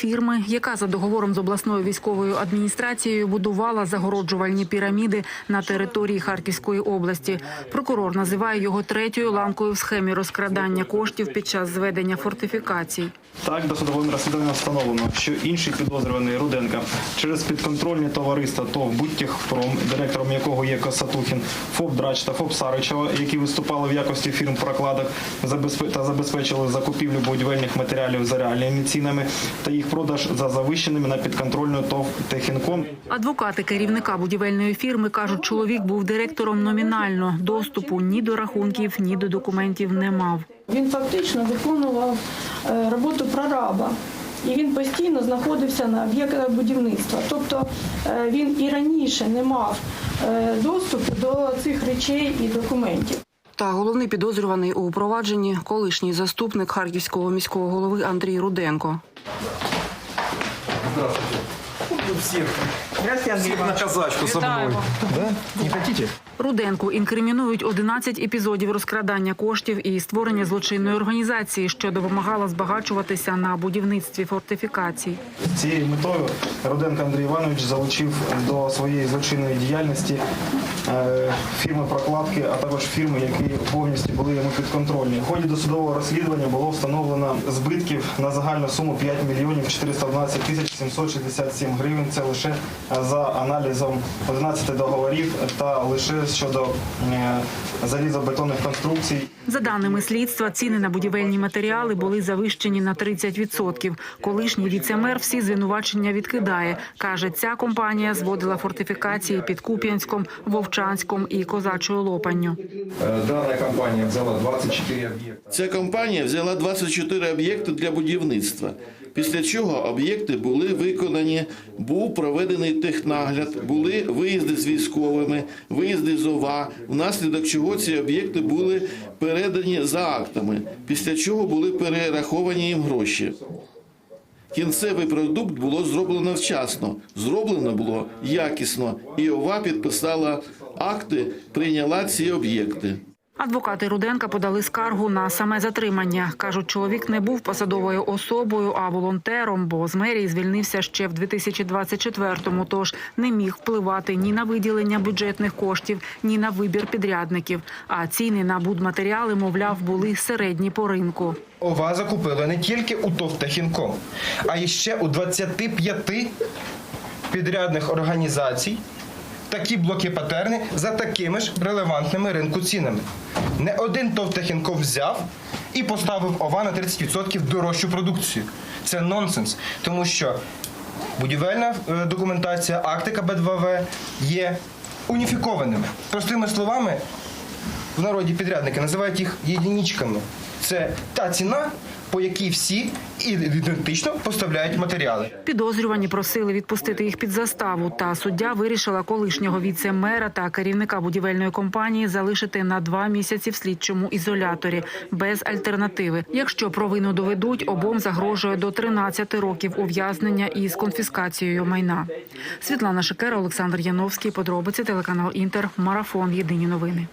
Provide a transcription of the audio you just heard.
Фірми, яка за договором з обласною військовою адміністрацією будувала загороджувальні піраміди на території Харківської області. Прокурор називає його третьою ланкою в схемі розкрадання коштів під час зведення фортифікацій. Так, досудовим розслідуванням встановлено, що інший підозрюваний Руденка через підконтрольні товариства ТОВ «Будтехпром», директором якого є Косатухін, ФОП Драч та ФОП Саричева, які виступали в якості фірм прокладок та забезпечили закупівлю будівельних матеріалів за реальними цінами та їх продаж за завищеними на підконтрольну ТОВ «Техінком». Адвокати керівника будівельної фірми кажуть, чоловік був директором номінально. Доступу ні до рахунків, ні до документів не мав. Він фактично виконував е, роботу прораба. І він постійно знаходився на об'єктах будівництва. Тобто е, він і раніше не мав е, доступу до цих речей і документів. Та головний підозрюваний у провадженні колишній заступник харківського міського голови Андрій Руденко. Всех на казачку со мной. Да? Не хотите? Руденку інкримінують 11 епізодів розкрадання коштів і створення злочинної організації, що допомагала збагачуватися на будівництві фортифікацій. Цією метою Руденко Андрій Іванович залучив до своєї злочинної діяльності е, фірми прокладки, а також фірми, які повністю були йому підконтрольні. В ході досудового розслідування було встановлено збитків на загальну суму 5 мільйонів 411 тисяч 767 гривень. Це лише за аналізом 11 договорів та лише щодо е, залізобетонних конструкцій. За даними слідства, ціни на будівельні матеріали були завищені на 30%. Колишній віцемер всі звинувачення відкидає. Каже, ця компанія зводила фортифікації під Куп'янськом, Вовчанськом і Козачою Лопанню. Э, Данная компания взяла 24 объекта. Ця компанія взяла 24 об'єкти для будівництва. Після чого об'єкти були виконані, був проведений технагляд, були виїзди з військовими, виїзди з ОВА, внаслідок чого ці об'єкти були передані за актами, після чого були перераховані їм гроші. Кінцевий продукт було зроблено вчасно, зроблено було якісно, і ОВА підписала акти, прийняла ці об'єкти. Adвокати Руденка подали скаргу на саме затримання. Кажуть, чоловік не був посадовою особою, а волонтером, бо з мерії звільнився ще в 2024-му, тож не міг впливати ні на виділення бюджетних коштів, ні на вибір підрядників. А ціни на будматеріали, мовляв, були середні по ринку. ОВА закупила не тільки у ТОВ а і ще у 25 підрядних організацій такі блоки патерни за такими ж релевантними ринку цінами. Не один ТОВ «Техінком» взяв і поставив ОВА на 30% дорожчу продукцію. Це нонсенс, тому що будівельна е, документація, акти КБ2В є уніфікованими. Простими словами, в народі підрядники називають їх єдиничками. Це та ціна, по якій всі ідентично поставляють матеріали. Підозрювані просили відпустити їх під заставу. Та суддя вирішила колишнього віце-мера та керівника будівельної компанії залишити на два місяці в слідчому ізоляторі без альтернативи. Якщо провину доведуть, обом загрожує до 13 років ув'язнення із конфіскацією майна. Світлана Шикера, Олександр Яновський. Подробиці телеканал Інтер. Марафон. Єдині новини.